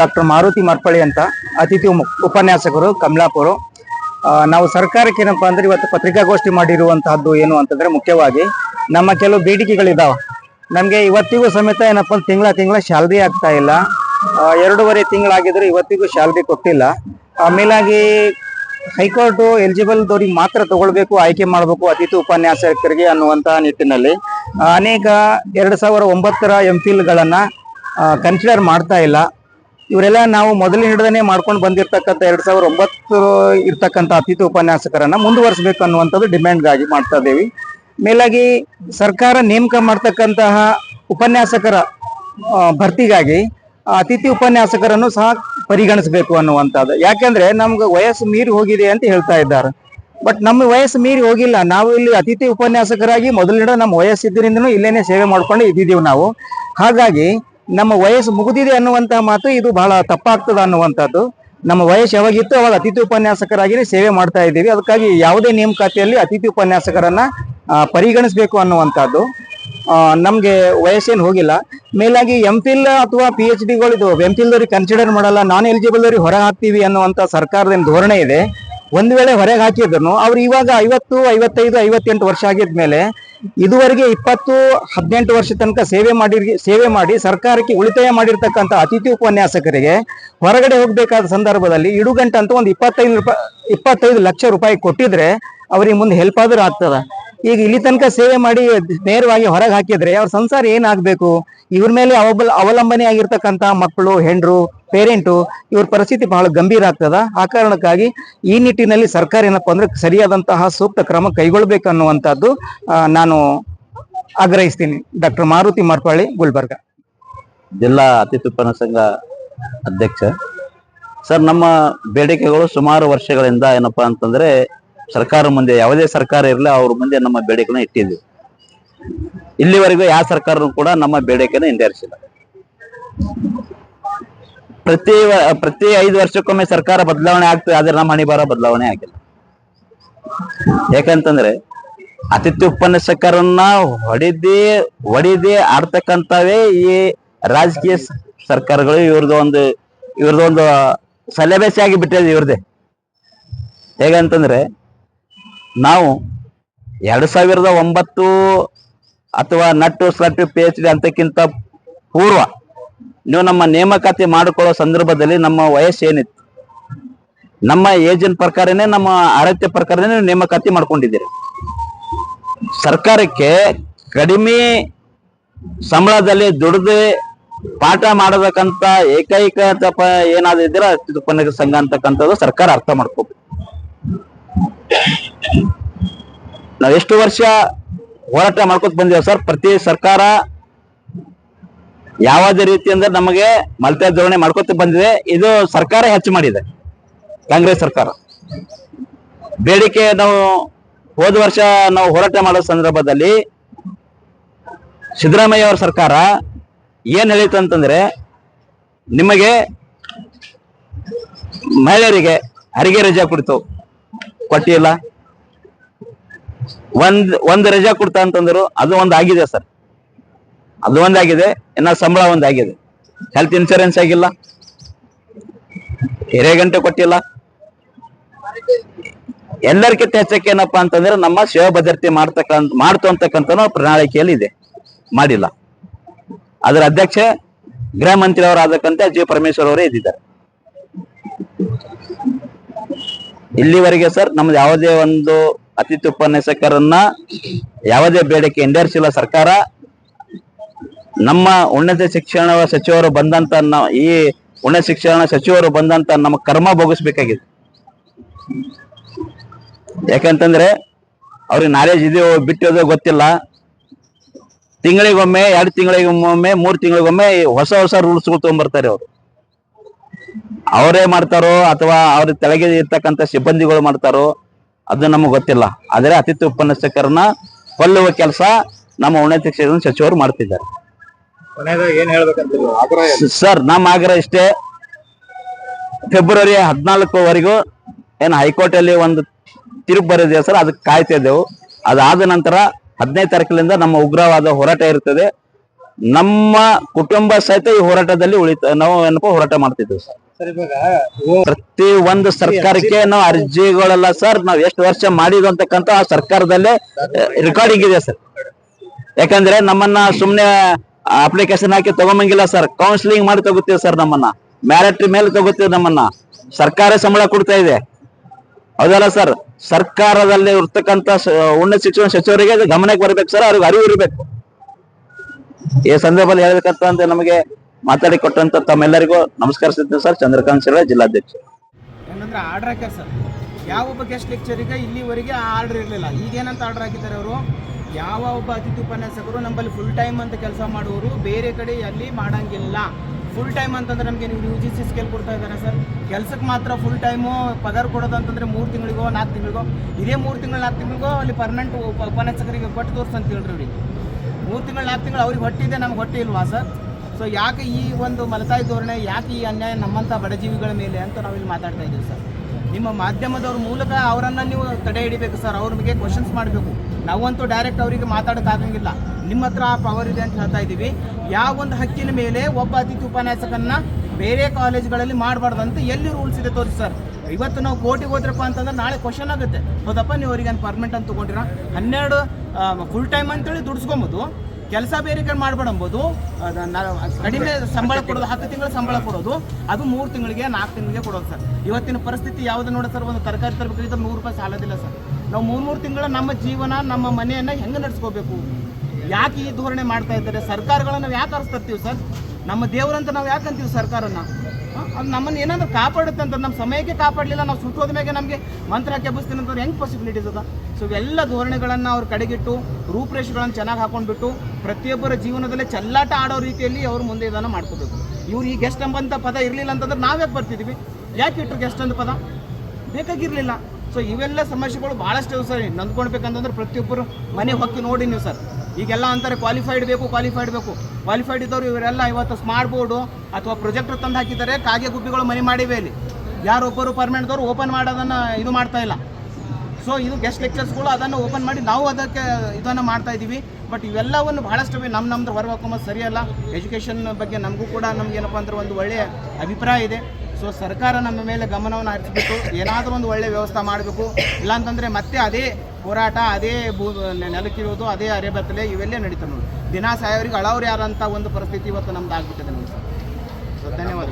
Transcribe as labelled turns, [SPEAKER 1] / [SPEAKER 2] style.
[SPEAKER 1] Doctor Maruti ಮರ್ಪಳಿ ಅಂತ ಅತಿಥಿ ಉಪನ್ಯಾಸಕರು, ಕಮಲಾಪುರ. ನಾವು ಸರ್ಕಾರಕ್ಕೆ ಏನಪ್ಪಾ ಅಂದ್ರೆ ಇವತ್ತು ಪತ್ರಿಕಾಗೋಷ್ಠಿ ಮಾಡಿರುವಂತಹದ್ದು ಏನು ಅಂತಂದ್ರೆ ಮುಖ್ಯವಾಗಿ ನಮ್ಮ ಕೆಲವು ಬೇಡಿಕೆಗಳಿದಾವೆ. ನಮಗೆ ಇವತ್ತಿಗೂ ಸಮೇತ ಏನಪ್ಪ ತಿಂಗಳ ತಿಂಗಳ ಶಾಲ್ರಿ ಆಗ್ತಾ ಇಲ್ಲ. ಎರಡೂವರೆ ತಿಂಗಳಾಗಿದ್ರು ಇವತ್ತಿಗೂ ಶಾಲ್ರಿ ಕೊಟ್ಟಿಲ್ಲ. ಆಮೇಲಾಗಿ ಹೈಕೋರ್ಟ್ ಎಲಿಜಿಬಲ್ ದವ್ರಿಗೆ ಮಾತ್ರ ತಗೊಳ್ಬೇಕು, ಆಯ್ಕೆ ಮಾಡಬೇಕು ಅತಿಥಿ ಉಪನ್ಯಾಸಕರಿಗೆ ಅನ್ನುವಂತಹ ನಿಟ್ಟಿನಲ್ಲಿ. ಅನೇಕ ಎರಡ್ ಸಾವಿರ ಒಂಬತ್ತರ ಎಂ ಗಳನ್ನ ಕನ್ಸಿಡರ್ ಮಾಡ್ತಾ ಇಲ್ಲ. ಇವರೆಲ್ಲ ನಾವು ಮೊದಲಿನ ಹಿಡಿದನೆ ಮಾಡ್ಕೊಂಡು ಬಂದಿರತಕ್ಕಂತ ಎರಡ್ ಸಾವಿರದ ಒಂಬತ್ತು ಇರ್ತಕ್ಕಂಥ ಅತಿಥಿ ಉಪನ್ಯಾಸಕರನ್ನ ಮುಂದುವರಿಸಬೇಕು ಅನ್ನುವಂಥದ್ದು ಡಿಮ್ಯಾಂಡ್ಗಾಗಿ ಮಾಡ್ತಾ ಇದ್ದೀವಿ. ಮೇಲಾಗಿ ಸರ್ಕಾರ ನೇಮಕ ಮಾಡ್ತಕ್ಕಂತಹ ಉಪನ್ಯಾಸಕರ ಭರ್ತಿಗಾಗಿ ಅತಿಥಿ ಉಪನ್ಯಾಸಕರನ್ನು ಸಹ ಪರಿಗಣಿಸಬೇಕು ಅನ್ನುವಂಥದ್ದು. ಯಾಕೆಂದ್ರೆ ನಮ್ಗೆ ವಯಸ್ಸು ಮೀರಿ ಹೋಗಿದೆ ಅಂತ ಹೇಳ್ತಾ ಇದ್ದಾರೆ. ಬಟ್ ನಮ್ಮ ವಯಸ್ಸು ಮೀರಿ ಹೋಗಿಲ್ಲ. ನಾವು ಇಲ್ಲಿ ಅತಿಥಿ ಉಪನ್ಯಾಸಕರಾಗಿ ಮೊದಲಿನ ನಮ್ಮ ವಯಸ್ಸಿದ್ದರಿಂದನೂ ಇಲ್ಲೇನೆ ಸೇವೆ ಮಾಡ್ಕೊಂಡು ಇದ್ದಿದ್ದೀವಿ ನಾವು. ಹಾಗಾಗಿ ನಮ್ಮ ವಯಸ್ಸು ಮುಗಿದಿದೆ ಅನ್ನುವಂತಹ ಮಾತು ಇದು ಬಹಳ ತಪ್ಪಾಗ್ತದ ಅನ್ನುವಂಥದ್ದು. ನಮ್ಮ ವಯಸ್ಸು ಯಾವಾಗಿತ್ತು ಅವಾಗ ಅತಿಥಿ ಉಪನ್ಯಾಸಕರಾಗಿ ಸೇವೆ ಮಾಡ್ತಾ ಇದ್ದೀವಿ. ಅದಕ್ಕಾಗಿ ಯಾವುದೇ ನೇಮಕಾತಿಯಲ್ಲಿ ಅತಿಥಿ ಉಪನ್ಯಾಸಕರನ್ನ ಪರಿಗಣಿಸಬೇಕು ಅನ್ನುವಂಥದ್ದು. ನಮಗೆ ವಯಸ್ಸೇನು ಹೋಗಿಲ್ಲ. ಮೇಲಾಗಿ ಎಂ ಫಿಲ್ ಅಥವಾ ಪಿ ಎಚ್ ಇದು ಎಂ ಫಿಲ್ ದವ್ರಿಗೆ ಕನ್ಸಿಡರ್ ಮಾಡಲ್ಲ ನಾನ್ ಎಲಿಜಿಬಲ್ ಅವ್ರಿಗೆ ಹೊರ ಹಾಕ್ತೀವಿ ಅನ್ನುವಂಥ ಸರ್ಕಾರದ ಧೋರಣೆ ಇದೆ. ಒಂದ್ ವೇಳೆ ಹೊರಗೆ ಹಾಕಿದ್ರು ಅವ್ರು ಇವಾಗ ಐವತ್ತು, ಐವತ್ತೈದು, ಐವತ್ತೆಂಟು ವರ್ಷ ಆಗಿದ್ಮೇಲೆ ಇದುವರೆಗೆ ಇಪ್ಪತ್ತು, ಹದಿನೆಂಟು ವರ್ಷ ತನಕ ಸೇವೆ ಮಾಡಿ ಸೇವೆ ಮಾಡಿ ಸರ್ಕಾರಕ್ಕೆ ಉಳಿತಾಯ ಮಾಡಿರ್ತಕ್ಕಂಥ ಅತಿಥಿ ಉಪನ್ಯಾಸಕರಿಗೆ ಹೊರಗಡೆ ಹೋಗಬೇಕಾದ ಸಂದರ್ಭದಲ್ಲಿ ಇಡುಗಂಟ ಅಂತ ಒಂದು ಇಪ್ಪತ್ತೈದು ರೂಪಾಯಿ, ಇಪ್ಪತ್ತೈದು ಲಕ್ಷ ರೂಪಾಯಿ ಕೊಟ್ಟಿದ್ರೆ ಅವ್ರಿಗೆ ಮುಂದೆ ಹೆಲ್ಪ್ ಆದ್ರೂ ಆಗ್ತದ. ಈಗ ಇಲ್ಲಿ ತನಕ ಸೇವೆ ಮಾಡಿ ನೇರವಾಗಿ ಹೊರಗೆ ಹಾಕಿದ್ರೆ ಅವ್ರ ಸಂಸಾರ ಏನಾಗಬೇಕು? ಇವ್ರ ಮೇಲೆ ಅವಬಲ್, ಅವಲಂಬನೆ ಆಗಿರ್ತಕ್ಕಂಥ ಮಕ್ಕಳು, ಹೆಂಡರು ಪೇರೆಂಟು ಇವ್ರ ಪರಿಸ್ಥಿತಿ ಬಹಳ ಗಂಭೀರ ಆಗ್ತದ. ಆ ಕಾರಣಕ್ಕಾಗಿ ಈ ನಿಟ್ಟಿನಲ್ಲಿ ಸರ್ಕಾರ ಏನಪ್ಪಾ ಅಂದ್ರೆ ಸರಿಯಾದಂತಹ ಸೂಕ್ತ ಕ್ರಮ ಕೈಗೊಳ್ಬೇಕು ಅನ್ನುವಂಥದ್ದು ನಾನು ಆಗ್ರಹಿಸ್ತೀನಿ. ಡಾಕ್ಟರ್ ಮಾರುತಿ ಮಾರ್ಪಾಳಿ, ಗುಲ್ಬರ್ಗ.
[SPEAKER 2] ಜಿಲ್ಲಾ ಅತಿಥಿ ಸಂಘ ಅಧ್ಯಕ್ಷ. ಸರ್, ನಮ್ಮ ಬೇಡಿಕೆಗಳು ಸುಮಾರು ವರ್ಷಗಳಿಂದ ಏನಪ್ಪಾ ಅಂತಂದ್ರೆ ಸರ್ಕಾರ ಮುಂದೆ, ಯಾವುದೇ ಸರ್ಕಾರ ಇರಲಿ, ಅವ್ರ ಮುಂದೆ ನಮ್ಮ ಬೇಡಿಕೆನ ಇಟ್ಟಿದ್ವಿ ಇಲ್ಲಿವರೆಗೂ ಯಾವ ಸರ್ಕಾರನೂ ಕೂಡ ನಮ್ಮ ಬೇಡಿಕೆನ ಈಡೇರಿಸಿಲ್ಲ ಪ್ರತಿ ಪ್ರತಿ ಐದು ವರ್ಷಕ್ಕೊಮ್ಮೆ ಸರ್ಕಾರ ಬದಲಾವಣೆ ಆಗ್ತದೆ, ಆದ್ರೆ ನಮ್ಮ ಹಣಿ ಬರ ಬದಲಾವಣೆ ಆಗಿಲ್ಲ. ಯಾಕಂತಂದ್ರೆ ಅತಿಥಿ ಉಪನ್ಯಾಸಕರನ್ನ ಹೊಡೆದಿ, ಹೊಡಿದೇ ಆಡ್ತಕ್ಕಂಥವೇ ಈ ರಾಜಕೀಯ ಸರ್ಕಾರಗಳು. ಇವ್ರದ್ದು ಒಂದು ಇವ್ರದ್ದು ಒಂದು ಸೆಲೆಬಸ್ ಆಗಿ ಬಿಟ್ಟಿದೆ ಇವ್ರದೇ ಹೇಗಂತಂದ್ರೆ ನಾವು ಎರಡು ಸಾವಿರದ ಒಂಬತ್ತು ಅಥವಾ NET SLET P H D ಅಂತಕ್ಕಿಂತ ಪೂರ್ವ ನೀವು ನಮ್ಮ ನೇಮಕಾತಿ ಮಾಡಿಕೊಳ್ಳೋ ಸಂದರ್ಭದಲ್ಲಿ ನಮ್ಮ ವಯಸ್ಸು ಏನಿತ್ತು? ನಮ್ಮ ಏಜಿನ ಪ್ರಕಾರನೇ ನಮ್ಮ ಅರ್ಹತೆ ಪ್ರಕಾರನೇ ನೀವು ನೇಮಕಾತಿ ಮಾಡ್ಕೊಂಡಿದ್ದೀರಿ. ಸರ್ಕಾರಕ್ಕೆ ಕಡಿಮೆ ಸಂಬಳದಲ್ಲಿ ದುಡಿದು ಪಾಠ ಮಾಡತಕ್ಕಂಥ ಏಕೈಕ ಏನಾದ್ರೂ ಇದ್ರೆ ಸಂಘ ಅಂತಕ್ಕಂಥದ್ದು ಸರ್ಕಾರ ಅರ್ಥ ಮಾಡ್ಕೋಬೇಕು. ನಾವ್ ಎಷ್ಟು ವರ್ಷ ಹೋರಾಟ ಮಾಡ್ಕೊತ ಬಂದಿವ ಸರ್, ಪ್ರತಿ ಸರ್ಕಾರ ಯಾವುದೇ ರೀತಿ ಅಂದ್ರೆ ನಮಗೆ ಮಲ್ತೆ ಧೋರಣೆ ಮಾಡ್ಕೊತ ಬಂದಿದೆ. ಇದು ಸರ್ಕಾರ ಹೆಚ್ಚು ಮಾಡಿದೆ, ಕಾಂಗ್ರೆಸ್ ಸರ್ಕಾರ. ಬೇಡಿಕೆ ನಾವು ಹೋದ ವರ್ಷ ನಾವು ಹೋರಾಟ ಮಾಡೋ ಸಂದರ್ಭದಲ್ಲಿ ಸಿದ್ದರಾಮಯ್ಯ ಅವರ ಸರ್ಕಾರ ಏನ್ ಹೇಳಿತ್ತು ಅಂತಂದ್ರೆ, ನಿಮಗೆ ಮಹಿಳೆಯರಿಗೆ ಹರಿಗೆ ರಜಾ ಕೊಡ್ತು. ಕೊಟ್ಟಿಲ್ಲ. ಒಂದ್ ಒಂದ್ ರಜಾ ಕೊಡ್ತಾ ಅಂತಂದ್ರು, ಅದು ಒಂದ್ ಆಗಿದೆ ಸರ್. ಅದು ಒಂದಾಗಿದೆ ಇನ್ನ ಸಂಬಳ ಒಂದಾಗಿದೆ ಹೆಲ್ತ್ ಇನ್ಶೂರೆನ್ಸ್ ಆಗಿಲ್ಲ. ಹಿರೇಗಂಟೆ ಕೊಟ್ಟಿಲ್ಲ. ಎಲ್ಲರಿಗಿಂತ ಹೆಚ್ಚಕ್ಕೆ ಏನಪ್ಪಾ ಅಂತಂದ್ರೆ, ನಮ್ಮ ಸೇವಾ ಭದ್ರತೆ ಮಾಡ್ತಕ್ಕಂತ ಮಾಡ್ತು ಅಂತಕ್ಕಂಥ ಪ್ರಣಾಳಿಕೆಯಲ್ಲಿ ಇದೆ. ಮಾಡಿಲ್ಲ. ಅದರ ಅಧ್ಯಕ್ಷ ಗೃಹ ಮಂತ್ರಿ ಅವರಾದಕ್ಕಂತೆ ಜಿ ಪರಮೇಶ್ವರ್ ಅವರೇ ಇದ್ದಿದ್ದಾರೆ. ಇಲ್ಲಿವರೆಗೆ ಸರ್, ನಮ್ದು ಯಾವುದೇ ಒಂದು ಅತಿಥಿ ಉಪನ್ಯಾಸಕರನ್ನ ಯಾವುದೇ ಬೇಡಿಕೆ ಈಡೇರಿಸಿಲ್ಲ ಸರ್ಕಾರ. ನಮ್ಮ ಉನ್ನತ ಶಿಕ್ಷಣ ಸಚಿವರು ಬಂದಂತ ಈ ಉನ್ನತ ಶಿಕ್ಷಣ ಸಚಿವರು ಬಂದಂತ ನಮ್ಮ ಕರ್ಮ ಭೋಗಿಸ್ಬೇಕಾಗಿದೆ. ಯಾಕಂತಂದ್ರೆ ಅವ್ರಿಗೆ ನಾಲೆಜ್ ಇದೆಯೋ ಬಿಟ್ಟೋದೋ ಗೊತ್ತಿಲ್ಲ. ತಿಂಗಳಿಗೊಮ್ಮೆ, ಎರಡು ತಿಂಗಳಿಗೊಮ್ಮೆ, ಮೂರು ತಿಂಗಳಿಗೊಮ್ಮೆ ಹೊಸ ಹೊಸ ರೂಲ್ಸ್ ತಗೊಂಡ್ಬರ್ತಾರೆ ಅವರು. ಅವರೇ ಮಾಡ್ತಾರೋ ಅಥವಾ ಅವ್ರ ತೆಳಗೆ ಇರ್ತಕ್ಕಂಥ ಸಿಬ್ಬಂದಿಗಳು ಮಾಡ್ತಾರೋ ಅದು ನಮಗೆ ಗೊತ್ತಿಲ್ಲ. ಆದರೆ ಅತಿಥಿ ಉಪನ್ಯಾಸಕರನ್ನ ಕೊಲ್ಲುವ ಕೆಲಸ ನಮ್ಮ ಉನ್ನತ ಶಿಕ್ಷಣ ಸಚಿವರು ಮಾಡ್ತಿದ್ದಾರೆ. ಸರ್ ನಮ್ಮ ಆಗ್ರಹ ಇಷ್ಟೇ. ಫೆಬ್ರವರಿ ಹದಿನಾಲ್ಕುವರೆಗೂ ಏನು ಹೈಕೋರ್ಟ್ ಅಲ್ಲಿ ಒಂದು ತೀರ್ಪು ಬರೆದಿದೆ ಸರ್ ಅದಕ್ಕೆ ಕಾಯ್ತಾ ಇದ್ದೆವು. ಅದಾದ ನಂತರ ಹದಿನೈದು ತಾರೀಕಿನಿಂದ ನಮ್ಮ ಉಗ್ರವಾದ ಹೋರಾಟ ಇರ್ತದೆ. ನಮ್ಮ ಕುಟುಂಬ ಸಹಿತ ಈ ಹೋರಾಟದಲ್ಲಿ ಉಳಿತ ನಾವು ಏನಪ್ಪ ಹೋರಾಟ ಮಾಡ್ತಿದ್ದೇವೆ ಸರ್. ಪ್ರತಿ ಒಂದು ಸರ್ಕಾರಕ್ಕೆ ನಾವು ಅರ್ಜಿಗಳೆಲ್ಲ ಸರ್ ನಾವ್ ಎಷ್ಟು ವರ್ಷ ಮಾಡಿದ್ವು ಅಂತಕ್ಕಂತ ಆ ಸರ್ಕಾರದಲ್ಲೇ ರೆಕಾರ್ಡಿಂಗ್ ಇದೆ ಸರ್. ಯಾಕಂದ್ರೆ ನಮ್ಮನ್ನ ಸುಮ್ನೆ ಅಪ್ಲಿಕೇಶನ್ ಹಾಕಿ ತಗೊಂಬಂಗಿಲ್ಲ ಸರ್. ಕೌನ್ಸಿಲಿಂಗ್ ಮಾಡಿ ತಗೋತೀವಿ ಸರ್ ನಮ್ಮನ್ನ. ಮ್ಯಾರಿಟ್ ಮೇಲೆ ತಗೋತೀವಿ ನಮ್ಮನ್ನ. ಸರ್ಕಾರ ಸಂಬಳ ಕೊಡ್ತಾ ಇದೆ. ಹೌದಲ್ಲ ಸರ್? ಸರ್ಕಾರದಲ್ಲಿ ಇರ್ತಕ್ಕಂತ ಉನ್ನತ ಶಿಕ್ಷಣ ಸಚಿವರಿಗೆ ಗಮನಕ್ಕೆ ಬರ್ಬೇಕು ಸರ್. ಅವ್ರಿಗೆ ಅರಿವು ಇರಬೇಕು. ಈ ಸಂದರ್ಭದಲ್ಲಿ ಹೇಳ್ಬೇಕಂತ ನಮಗೆ ಮಾತಾಡಿ ಕೊಟ್ಟಂತ ತಮ್ಮೆಲ್ಲರಿಗೂ ನಮಸ್ಕರಿಸುತ್ತೇನೆ ಸರ್. ಚಂದ್ರಕಾಂತ್ ಶಿರ ಜಿಲ್ಲಾಧ್ಯಕ್ಷ
[SPEAKER 3] ಏನಂದ್ರೆ ಆರ್ಡರ್ ಹಾಕ್ಯಾರ ಸರ್. ಯಾವ ಒಬ್ಬ ಗೆಸ್ಟ್ ಲೆಕ್ಚರಿಗೆ ಇಲ್ಲಿವರೆಗೆ ಆರ್ಡರ್ ಇರಲಿಲ್ಲ. ಈಗೇನಂತ ಆರ್ಡರ್ ಹಾಕಿದ್ದಾರೆ ಅವರು? ಯಾವ ಒಬ್ಬ ಅತಿಥಿ ಉಪನ್ಯಾಸಕರು ನಮ್ಮಲ್ಲಿ ಫುಲ್ ಟೈಮ್ ಅಂತ ಕೆಲಸ ಮಾಡುವವರು ಬೇರೆ ಕಡೆ ಅಲ್ಲಿ ಮಾಡಂಗಿಲ್ಲ. ಫುಲ್ ಟೈಮ್ ಅಂತಂದ್ರೆ ನಮಗೆ ನೀವು ಯು ಜಿ ಸಿ ಸ್ಕೇಲ್ ಕೊಡ್ತಾ ಇದ್ದಾರೆ ಸರ್? ಕೆಲಸಕ್ಕೆ ಮಾತ್ರ ಫುಲ್ ಟೈಮು ಪಗಾರ ಕೊಡೋದು ಅಂತಂದ್ರೆ ಮೂರು ತಿಂಗಳಿಗೋ, ನಾಲ್ಕು ತಿಂಗಳಿಗೋ? ಇದೇ ಮೂರು ತಿಂಗಳು, ನಾಲ್ಕು ತಿಂಗಳಿಗೋ ಅಲ್ಲಿ ಪರ್ಮನೆಂಟ್ ಉಪನ್ಯಾಸಕರಿಗೆ ಕೊಟ್ಟು ತೋರಿಸ್ ಅಂತ ಹೇಳ್ರಿ ಅವ್ರಿಗೆ. ಮೂರು ತಿಂಗಳು, ನಾಲ್ಕು ತಿಂಗಳು ಅವ್ರಿಗೆ ಹೊಟ್ಟಿದೆ, ನಮ್ಗೆ ಹೊಟ್ಟೆ ಇಲ್ವಾ ಸರ್? ಸೊ ಯಾಕೆ ಈ ಒಂದು ಮಲತಾಯಿ ಧೋರಣೆ, ಯಾಕೆ ಈ ಅನ್ಯಾಯ ನಮ್ಮಂಥ ಬಡಜೀವಿಗಳ ಮೇಲೆ ಅಂತ ನಾವಿಲ್ಲಿ ಮಾತಾಡ್ತಾ ಇದ್ದೀವಿ ಸರ್. ನಿಮ್ಮ ಮಾಧ್ಯಮದವ್ರ ಮೂಲಕ ಅವರನ್ನು ನೀವು ತಡೆ ಹಿಡಿಬೇಕು ಸರ್. ಅವ್ರ ಬಗ್ಗೆ ಕ್ವಶನ್ಸ್ ಮಾಡಬೇಕು. ನಾವಂತೂ ಡೈರೆಕ್ಟ್ ಅವರಿಗೆ ಮಾತಾಡೋಕ್ಕಾಗಂಗಿಲ್ಲ ನಿಮ್ಮ ಹತ್ರ ಆ ಪವರ್ ಇದೆ ಅಂತ ಹೇಳ್ತಾ ಇದ್ದೀವಿ. ಯಾವ ಒಂದು ಹಕ್ಕಿನ ಮೇಲೆ ಒಬ್ಬ ಅತಿಥಿ ಉಪನ್ಯಾಸಕನ್ನ ಬೇರೆ ಕಾಲೇಜ್ಗಳಲ್ಲಿ ಮಾಡಬಾರ್ದಂತ ಎಲ್ಲಿ ರೂಲ್ಸ್ ಇದೆ ತೋರಿಸಿ ಸರ್. ಇವತ್ತು ನಾವು ಕೋರ್ಟಿಗೆ ಹೋದ್ರಪ್ಪ ಅಂತಂದ್ರೆ ನಾಳೆ ಕ್ವಶನ್ ಆಗುತ್ತೆ. ಹೌದಪ್ಪ, ನೀವು ಅವ್ರಿಗೆ ಪರ್ಮಿಟ್ ಅಂತ ತೊಗೊಂಡಿರ? ಹನ್ನೆರಡು ಫುಲ್ ಟೈಮ್ ಅಂತೇಳಿ ದುಡಿಸ್ಕೊಬೋದು. ಕೆಲಸ ಬೇರೆ ಕಡೆ ಮಾಡಬೇಡ ಅಂಬೋದು. ಕಡಿಮೆ ಸಂಬಳ ಕೊಡೋದು, ಹತ್ತು ತಿಂಗಳ ಸಂಬಳ ಕೊಡೋದು, ಅದು ಮೂರು ತಿಂಗಳಿಗೆ, ನಾಲ್ಕು ತಿಂಗಳಿಗೆ ಕೊಡೋದು ಸರ್. ಇವತ್ತಿನ ಪರಿಸ್ಥಿತಿ ಯಾವುದು ನೋಡಿ ಸರ್, ಒಂದು ತರಕಾರಿ ತರಬೇಕಾಗಿದ್ದ ನೂರು ರೂಪಾಯಿ ಸಾಲದಿಲ್ಲ ಸರ್. ನಾವು ಮೂರು ಮೂರು ತಿಂಗಳ ನಮ್ಮ ಜೀವನ, ನಮ್ಮ ಮನೆಯನ್ನು ಹೆಂಗೆ ನಡೆಸ್ಕೋಬೇಕು? ಯಾಕೆ ಈ ಧೋರಣೆ ಮಾಡ್ತಾ ಇದ್ದಾರೆ? ಸರ್ಕಾರಗಳನ್ನ ಯಾಕೆ ಅರ್ಸ್ತರ್ತೀವಿ ಸರ್? ನಮ್ಮ ದೇವರಂತ ನಾವು ಯಾಕಂತೀವಿ ಸರ್ಕಾರನ? ಅದು ನಮ್ಮನ್ನು ಏನಾದರೂ ಕಾಪಾಡುತ್ತೆ ಅಂತ ನಮ್ಮ ಸಮಯಕ್ಕೆ ಕಾಪಾಡಲಿಲ್ಲ, ನಾವು ಸುಟ್ಟೋದ ಮೇಲೆ ನಮಗೆ ಮಂತ್ರ ಹಾಕಿ ಎಬ್ಬಿಸ್ತೀನಿ ಅಂತಂದ್ರೆ ಹೆಂಗೆ ಪಾಸಿಬಿಲಿಟೀಸ್ ಅದ ಸೊ ಇವೆಲ್ಲ ಧೋರಣೆಗಳನ್ನು ಅವ್ರು ಕಡೆಗಿಟ್ಟು, ರೂಪರೇಷೆಗಳನ್ನು ಚೆನ್ನಾಗಿ ಹಾಕೊಂಡ್ಬಿಟ್ಟು ಪ್ರತಿಯೊಬ್ಬರ ಜೀವನದಲ್ಲೇ ಚಲ್ಲಾಟ ಆಡೋ ರೀತಿಯಲ್ಲಿ ಅವರು ಮುಂದೆ ಇದನ್ನು ಮಾಡ್ಕೋಬೇಕು. ಇವ್ರು ಈ ಗೆಸ್ಟ್ ಎಂಬಂಥ ಪದ ಇರಲಿಲ್ಲ ಅಂತಂದ್ರೆ ನಾವ್ಯಾಕೆ ಬರ್ತಿದ್ವಿ? ಯಾಕೆ ಇಟ್ಟರು ಗೆಸ್ಟ್ ಅಂತ ಪದ? ಬೇಕಾಗಿರಲಿಲ್ಲ. ಸೊ ಇವೆಲ್ಲ ಸಮಸ್ಯೆಗಳು ಭಾಳಷ್ಟು ಸರ್. ನಂದ್ಕೊಳ್ಬೇಕಂತಂದ್ರೆ ಪ್ರತಿಯೊಬ್ಬರು ಮನೆ ಹೊಕ್ಕಿ ನೋಡಿ ನೀವು ಸರ್. ಈಗೆಲ್ಲ ಅಂತಾರೆ ಕ್ವಾಲಿಫೈಡ್ ಬೇಕು ಕ್ವಾಲಿಫೈಡ್ ಬೇಕು. ಕ್ವಾಲಿಫೈಡ್ ಇದ್ದವರು ಇವರೆಲ್ಲ ಇವತ್ತು ಸ್ಮಾರ್ಟ್ ಬೋರ್ಡು ಅಥವಾ ಪ್ರೊಜೆಕ್ಟರ್ ತಂದು ಹಾಕಿದ್ದಾರೆ, ಕಾಗೆ ಗುಬ್ಬಿಗಳು ಮನೆ ಮಾಡಿವೆ ಇಲ್ಲಿ. ಯಾರೊಬ್ಬರು ಪರ್ಮನೆಂಟ್ದವರು ಓಪನ್ ಮಾಡೋದನ್ನು ಇದು ಮಾಡ್ತಾ ಇಲ್ಲ. ಸೊ ಇದು ಗೆಸ್ಟ್ ಲೆಕ್ಚರ್ಸ್ಗಳು ಅದನ್ನು ಓಪನ್ ಮಾಡಿ ನಾವು ಅದಕ್ಕೆ ಇದನ್ನು ಮಾಡ್ತಾ ಇದ್ದೀವಿ. ಬಟ್ ಇವೆಲ್ಲವನ್ನು ಬಹಳಷ್ಟು ನಮ್ಮ ನಮ್ದು ಹೊರ ಸರಿಯಲ್ಲ ಎಜುಕೇಷನ್ ಬಗ್ಗೆ ನಮಗೂ ಕೂಡ ನಮ್ಗೇನಪ್ಪ ಅಂದ್ರೆ ಒಂದು ಒಳ್ಳೆಯ ಅಭಿಪ್ರಾಯ ಇದೆ. ಸೊ ಸರ್ಕಾರ ನಮ್ಮ ಮೇಲೆ ಗಮನವನ್ನು ಹರಿಸ್ಬಿಟ್ಟು ಏನಾದರೂ ಒಂದು ಒಳ್ಳೆಯ ವ್ಯವಸ್ಥೆ ಮಾಡಬೇಕು. ಇಲ್ಲಾಂತಂದರೆ ಮತ್ತೆ ಅದೇ ಹೋರಾಟ, ಅದೇ ಭೂ ನೆಲಕ್ಕಿರೋದು ಅದೇ ಅರೆಬತ್ತಲೆ ಇವೆಲ್ಲೇ ನಡೀತಾರೆ ನೋಡಿ. ದಿನ ಸಾಯೋರಿಗೆ ಅಳವ್ರು ಯಾರಂತ ಒಂದು ಪರಿಸ್ಥಿತಿ ಇವತ್ತು ನಮ್ದು ಆಗ್ಬಿಟ್ಟಿದೆ ನಮಗೆ ಸರ್. ಧನ್ಯವಾದ